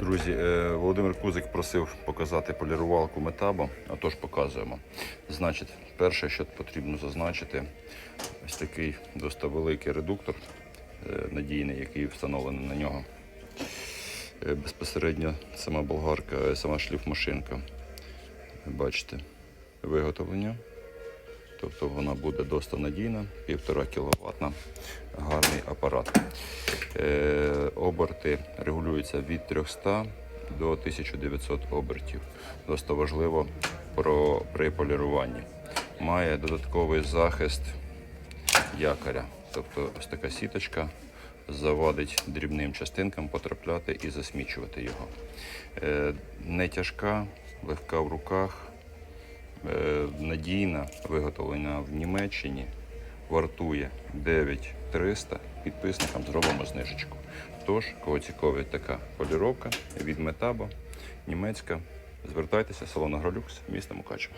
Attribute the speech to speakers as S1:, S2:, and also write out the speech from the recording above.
S1: Друзі, е, Володимир Кузик просив показати полірувалку Метабо, отож показуємо. Значить, перше, що потрібно зазначити, ось такий досить великий редуктор е, надійний, який встановлений на нього. Е, Безпосередньо сама болгарка, сама шліфмашинка. Бачите, виготовлення. Тобто вона буде досить надійна, 1,5 кВт, гарний апарат. Оберти регулюються від 300 до 1900 обертів. Досить важливо про, при поліруванні. Має додатковий захист якоря. Тобто ось така сіточка завадить дрібним частинкам потрапляти і засмічувати його. Е, не тяжка, легка в руках, е, надійна, виготовлена в Німеччині, вартує 9300. Підписникам зробимо знижечку. Тож, кого цікавить така поліровка від Метабо, німецька, звертайтеся, салон Агролюкс, місто Мукачево.